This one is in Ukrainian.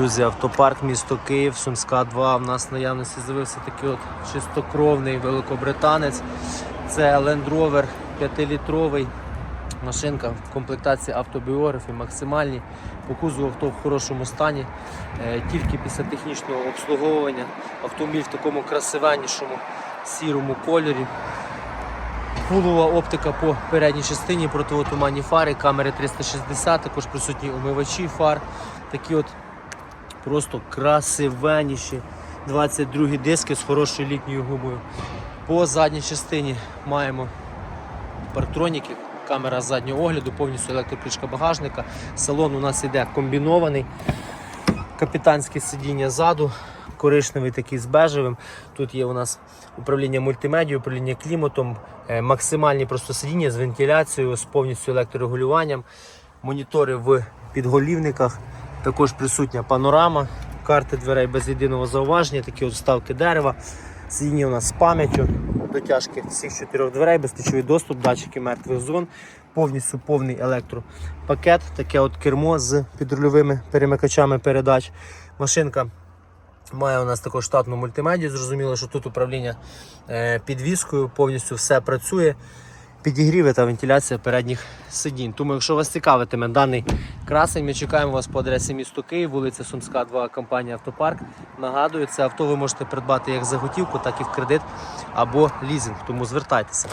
Друзі, автопарк, місто Київ, Сумська 2. У нас в наявності з'явився такий от чистокровний великобританець. Це Land Rover 5-літровий. Машинка в комплектації автобіографії максимальні. По кузову авто в хорошому стані. Е, Тільки після технічного обслуговування автомобіль в такому красивеннішому сірому кольорі. Фулова оптика по передній частині, противотуманні фари, камери 360, також присутні омивачі фар. Такі от просто красивенніші 22 диски з хорошою літньою гумою. По задній частині маємо парктроніки, камера заднього огляду, повністю електропричка багажника. Салон у нас іде комбінований. Капітанське сидіння ззаду, коричневий такий з бежевим. Тут є у нас управління мультимедією, управління кліматом, е, максимальні просто сидіння з вентиляцією, з повністю електрорегулюванням, монітори в підголівниках, також присутня панорама, карти дверей без єдиного зауваження, такі от вставки дерева. Сидіння у нас з пам'яттю, дотяжки всіх чотирьох дверей, безключовий доступ, датчики мертвих зон, повністю повний електропакет, таке от кермо з підрульовими перемикачами передач. Машинка має у нас також штатну мультимедію. Зрозуміло, що тут управління е, підвіскою, повністю все працює. Підігріви та вентиляція передніх сидінь. Тому, якщо вас цікавитиме даний красень, ми чекаємо вас по адресі місто Київ, вулиця Сумська, 2, компанія Автопарк. Нагадую, це авто ви можете придбати як за готівку, так і в кредит або лізинг. Тому звертайтеся.